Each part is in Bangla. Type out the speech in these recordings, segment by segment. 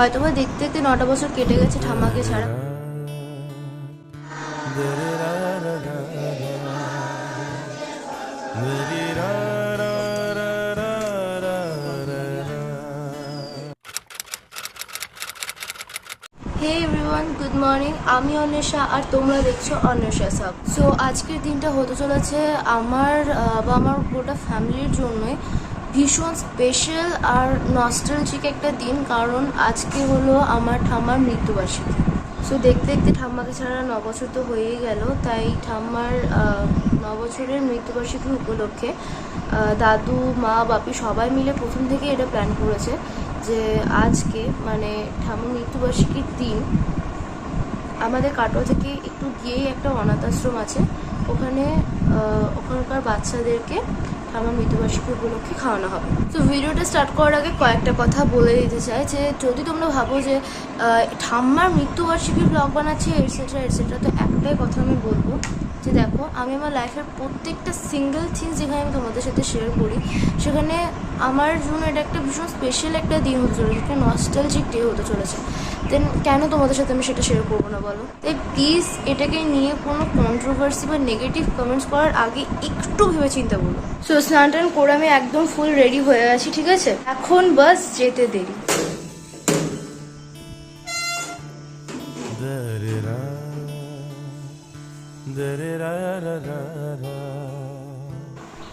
হয়তো বা দেখতে দেখতে নটা বছর কেটে গেছে ঠাম্মাকে ছাড়া। হে এভরিওয়ান গুড মর্নিং আমি অন্বেষা আর তোমরা দেখছ অন্বেষা সাব। সো আজকের দিনটা হতে চলেছে আমার বা আমার গোটা ফ্যামিলির জন্যই ভীষণ স্পেশাল আর নস্টালজিক একটা দিন, কারণ আজকে হলো আমার ঠাম্মার মৃত্যুবার্ষিকী। সো দেখতে দেখতে ঠাম্মাকে ছাড়া নবছর তো হয়েই গেল, তাই ঠাম্মার নবছরের মৃত্যুবার্ষিকী উপলক্ষে দাদু, মা, বাপি সবাই মিলে প্রথম থেকে এটা প্ল্যান করেছে যে আজকে মানে ঠাম্মার মৃত্যুবার্ষিকীর দিন আমাদের কাটোয়া থেকে একটু গিয়েই একটা অনাথ আশ্রম আছে। ওখানে ওখানকার বাচ্চাদেরকে ঠাম্মার মৃত্যুবার্ষিকী উপলক্ষে খাওয়ানো হবে। তো ভিডিওটা স্টার্ট করার আগে কয়েকটা কথা বলে দিতে চাই যে, যদি তোমরা ভাবো যে ঠাম্মার মৃত্যুবার্ষিকীর ব্লগ বানাচ্ছি এটসেট্রা এটসেট্রা তো একটাই কথা আমি বলব যে দেখো, আমি আমার লাইফের প্রত্যেকটা সিঙ্গেল থিংস যেখানে আমি তোমাদের সাথে শেয়ার করি, সেখানে আমার জন্য এটা একটা ভীষণ স্পেশাল একটা দিন হতে চলেছে, একটা নস্টালজিক ডে হতে চলেছে। দেন কেন তোমাদের সাথে আমি সেটা শেয়ার করব না বলো? তাই প্লিজ এটাকে নিয়ে কোনো কন্ট্রোভার্সি বা নেগেটিভ কমেন্টস করার আগে একটু ভেবে চিন্তা করো। সো স্নান টান করে আমি একদম ফুল রেডি হয়ে আছি ঠিক আছে? এখন বাস যেতে দেরি।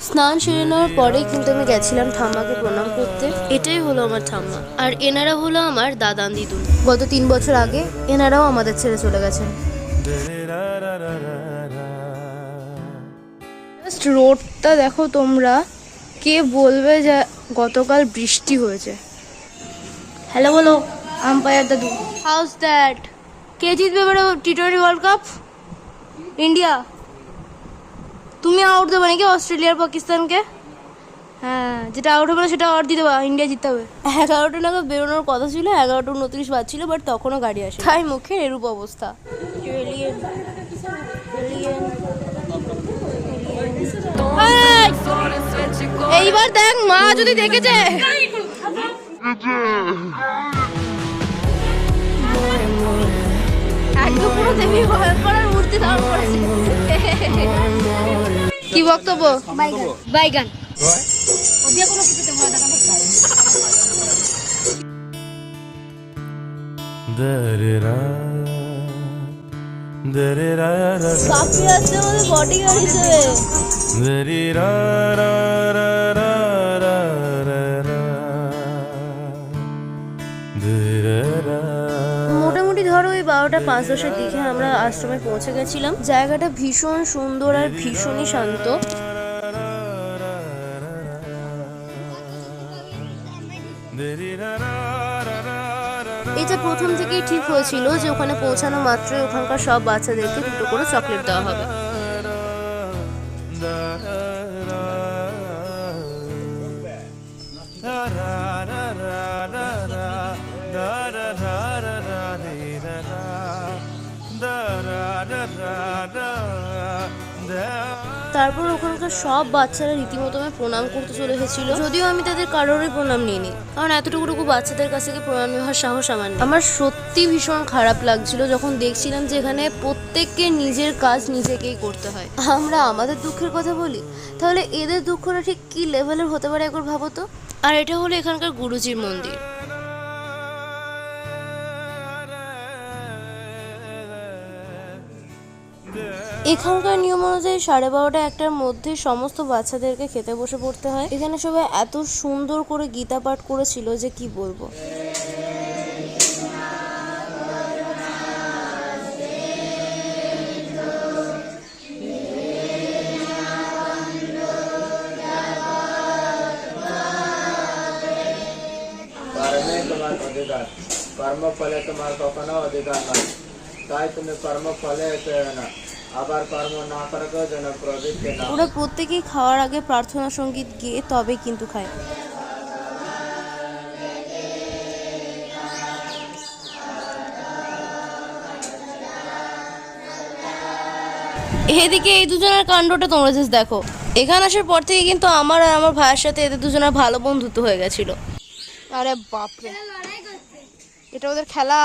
স্নান সেরে নেওয়ার পরেই কিন্তু আমি গেছিলাম ঠাম্মাকে প্রণাম করতে। এটাই হলো আমার ঠাম্মা। আর এনারা হলো আমার দাদান দিদুন। গত তিন বছর আগে এনারাও আমাদের ছেড়ে চলে গেছেন। জাস্ট রোডটা দেখো তোমরা। কে বলবে যে গতকাল বৃষ্টি হয়েছে? হ্যালো বলো। আম্পায়ার দাদু। হাউস দ্যাট কে জিতবে এবারে T twenty world cup India তুমি আউট দেবে নাকি অস্ট্রেলিয়ার পাকিস্তানকে? হ্যাঁ যেটা আউট হবে না সেটা আউট দিয়ে দেবা ইন্ডিয়া জিততে হবে। এগারোটা নাগাদ বেরোনোর কথা ছিল এগারোটা উনত্রিশ বাজছিল বাট তখনও গাড়ি আসে তাই মুখের এরূপ অবস্থা। এইবার দেখ মা যদি দেখেছে। একদম পুরো দেবী ভয়ঙ্কর আর মূর্তি ধারণ করেছে। কি বক্তব্য? বাইগান। বাইগান বাপি আসছে আমাদের বডি গার্ড হিসেবে। মোটামুটি ধরো ওই বারোটা পাঁচ দশের দিকে আমরা আশ্রমে পৌঁছে গেছিলাম জায়গাটা ভীষণ সুন্দর আর ভীষণই শান্ত এটা প্রথম থেকেই ঠিক হয়েছিল যে ওখানে পৌঁছানো মাত্রই ওখানকার সব বাচ্চাদেরকে দুটো করে চকলেট দেওয়া হবে তারপর ওখানকার সব বাচ্চারা রীতিমতো আমায় প্রণাম করতে চলে এসেছিল। যদিও আমি তাদের কারোরই প্রণাম নিইনি, কারণ এতটুকুটুকু বাচ্চাদের কাছ থেকে প্রণাম নেওয়ার সাহস আমার নেই। আমার সত্যি ভীষণ খারাপ লাগছিল যখন দেখছিলাম যে এখানে প্রত্যেককে নিজের কাজ নিজেকেই করতে হয়। আমরা আমাদের দুঃখের কথা বলি? তাহলে এদের দুঃখটা ঠিক কি লেভেলের হতে পারে একবার ভাবো তো? আর এটা হলো এখানকার গুরুজির মন্দির। এখানকার নিয়ম অনুযায়ী সাড়ে বারোটা একটার মধ্যে সমস্ত বাচ্চাদেরকে খেতে বসে পড়তে হয়। এখানে সবাই এত সুন্দর করে গীতা পাঠ করেছিল যে কি বলব? কর্মে অধিকার। কর্মফলে তোমার কখনো অধিকার নয়। তাই তুমি কর্মফলে পেও না। আবার কর্ম না করাকেও যেন প্রবৃত্তি না ওরা প্রত্যেকেই খাওয়ার আগে প্রার্থনা সংগীত গিয়ে তবে কিন্তু খায়। এদিকে এই দুজনের কাণ্ডটা তোমরা জাস্ট দেখো। এখানে আসার পর থেকে কিন্তু আমার আর আমার ভাইয়ের সাথে এদের দুজনের ভালো বন্ধুত্ব হয়ে গেছিল। আরে বাপরে। এটা ওদের খেলা।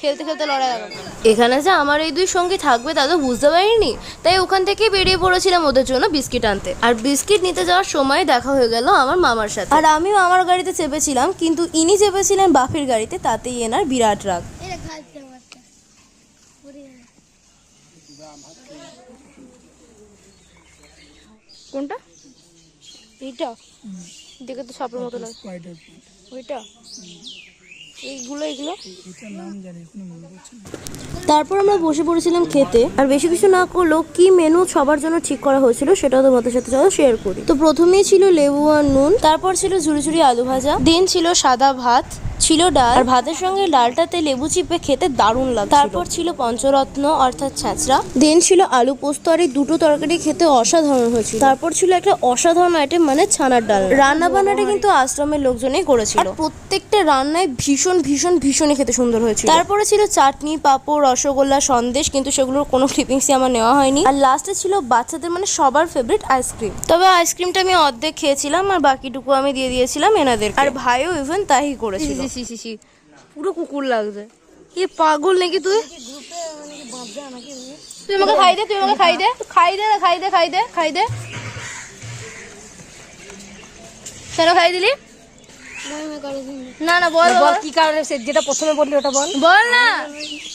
খেলতে খেলতে লড়াই লাগাবে। এখানে যে আমার এই দুই সঙ্গী থাকবে তা তো বুঝতে পারিনি। তাই ওখান থেকে বেরিয়ে পড়েছিলাম ওদের জন্য বিস্কিট আনতে। আর বিস্কিট নিতে যাওয়ার সময় দেখা হয়ে গেল আমার মামার সাথে। আর আমিও আমার গাড়িতে চেপেছিলাম কিন্তু ইনি চেপেছিলেন বাফির গাড়িতে তাতেই এনার বিরাট রাগ। এটা খাচ্ছে আমারটা পুরি কোনটা? এইটা। দেখে তো সাপের মতো লাগে ওইটা? এইগুলো এগুলো তারপর আমরা বসে পড়েছিলাম খেতে। আর বেশি কিছু না করলেও কি মেনু সবার জন্য ঠিক করা হয়েছিল সেটাও তোমাদের সাথে চলো শেয়ার করি। তো প্রথমেই ছিল লেবু আর নুন তারপর ছিল ঝুড়ি ঝুড়ি আলু ভাজা দিন ছিল সাদা ভাত ছিল ডাল, আর ভাতের সঙ্গে ডালটাতে লেবু চিপে খেতে দারুণ লাগছিল। তারপর ছিল পঞ্চরত্ন, অর্থাৎ ছ্যাঁচড়া দেন ছিল আলু পোস্ত, আর এই দুটো তরকারি খেতে অসাধারণ হয়েছিল। তারপর ছিল একটা অসাধারণ আইটেম মানে ছানার ডাল। রান্না বান্নাটা কিন্তু আশ্রমের লোকজনই করেছিল। প্রত্যেকটা রান্নায় ভীষণ ভীষণ, ভীষণই খেতে সুন্দর হয়েছিল। তারপরে ছিল চাটনি, পাঁপড়, রসগোল্লা, সন্দেশ, কিন্তু সেগুলোর কোনো ক্লিপিংসই আমার নেওয়া হয়নি। আর লাস্টে ছিল বাচ্চাদের মানে সবার ফেভারিট আইসক্রিম তবে আইসক্রিমটা আমি অর্ধেক খেয়েছিলাম, আর বাকিটুকু আমি দিয়ে দিয়েছিলাম এনাদের আর ভাইও ইভেন তাই করেছিল। সি সি সি। পুরো কুকুর লাগছে। কি পাগল নাকি তুই? তুই আমাকে খাই দে তুই আমাকে খাই দে। খাই দে খাই দে খাই দে খাই দে। কেন খাই দিলি? না না বল বল। কি কারণে সে যেটা প্রথমে বললি ওটা বল। বল না।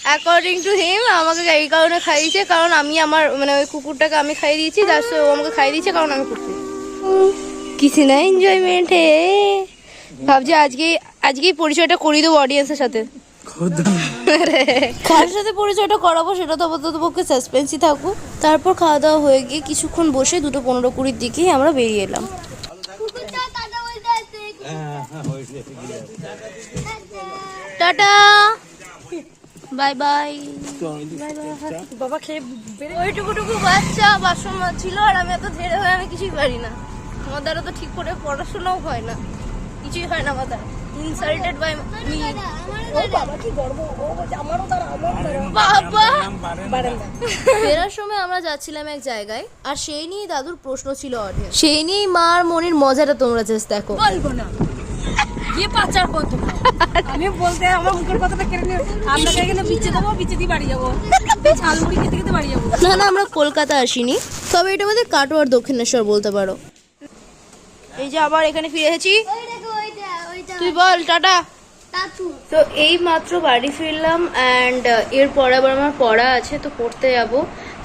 অ্যাকর্ডিং টু হিম আমাকে এই কারণে খাইয়েছে কারণ আমি আমার মানে ওই কুকুরটাকে আমি খাইয়ে দিয়েছি যার ও আমাকে খাইয়ে দিয়েছে কারণ আমি কুকুর। কিছু না এনজয়মেন্ট হে? ভাবছি আজকে আজকেই পরিচয়টা করিয়ে দেবো অডিয়েন্সের সাথে। কার সাথে পরিচয়টা করাবো সেটা তো আপাতত পক্ষে সাসপেন্সই থাকুক। তারপর খাওয়া দাওয়া হয়ে গিয়ে কিছুক্ষণ বসে দুটো পনেরো কুড়ির দিকেই আমরা বেরিয়ে এলাম। টাটা। Bye bye. বাবা খেয়ে ওইটুকুটুকু বাচ্চা বাসন ছিল আর আমি এত ধীরে হয়ে আমি কিছুই পারি না। আমার দ্বারা তো ঠিক করে পড়াশোনাও হয় না। কিছুই হয় না আমার দ্বারা ইনসাল্টেড বাই মি বাবা ফেরার সময় আমরা যাচ্ছিলাম এক জায়গায় আর সেই নিয়ে দাদুর প্রশ্ন ছিল সেই নিয়েই মার মনির মজাটা তোমরা দেখো। বলব না। গিয়ে পাচার করতো আমি বলতে আমার মুখের কথাটা কেড়ে নিয়ে আপনাকে এখানে বিচ্ছে দেবো বিচ্ছে দিয়ে বাড়ি যাব। ঝালমুড়ি খেতে খেতে বাড়ি যাব। না না আমরা কলকাতা আসিনি। তবে এটা আমাদের কাটোয়ার দক্ষিণেশ্বর বলতে পারো। এই যে আবার এখানে ফিরে এসেছি ওই দেখো ওইটা ওইটা তুই বল টাটা। তো এই মাত্র বাড়ি ফিরলাম অ্যান্ড এরপর আবার আমার পড়া আছে তো পড়তে যাব।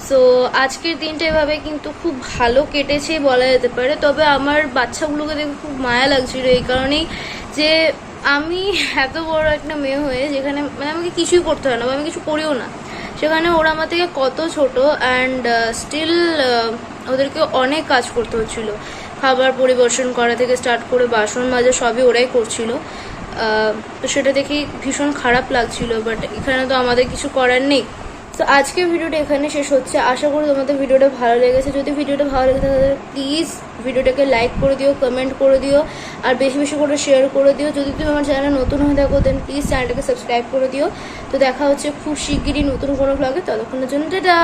সো আজকের দিনটা এভাবে কিন্তু খুব ভালো কেটেছে বলা যেতে পারে তবে আমার বাচ্চাগুলোকে দেখে খুব মায়া লাগছিল এই কারণেই যে আমি এত বড় একটা মেয়ে হয়ে যেখানে মানে আমাকে কিছুই করতে হয় না বা আমি কিছু করিও না। সেখানে ওরা আমার থেকে কত ছোট অ্যান্ড স্টিল ওদেরকে অনেক কাজ করতে হচ্ছিল। খাবার পরিবেশন করা থেকে স্টার্ট করে বাসন মাজা সবই ওরাই করছিল। তো সেটা দেখেই ভীষণ খারাপ লাগছিল বাট এখানে তো আমাদের কিছু করার নেই। তো আজকের ভিডিওটা এখানে শেষ হচ্ছে। আশা করি তোমাদের ভিডিওটা ভালো লেগেছে। যদি ভিডিওটা ভালো লেগে থাকে তাহলে প্লিজ ভিডিওটাকে লাইক করে দিও কমেন্ট করে দিও, আর বেশি বেশি করে শেয়ার করে দিও। যদি তুমি আমার চ্যানেলে নতুন হয়ে থাকো দেন প্লিজ চ্যানেলটাকে সাবস্ক্রাইব করে দিও। তো দেখা হচ্ছে খুব শিগগিরই নতুন কোনো ব্লগে ততক্ষণের জন্য, টাটা!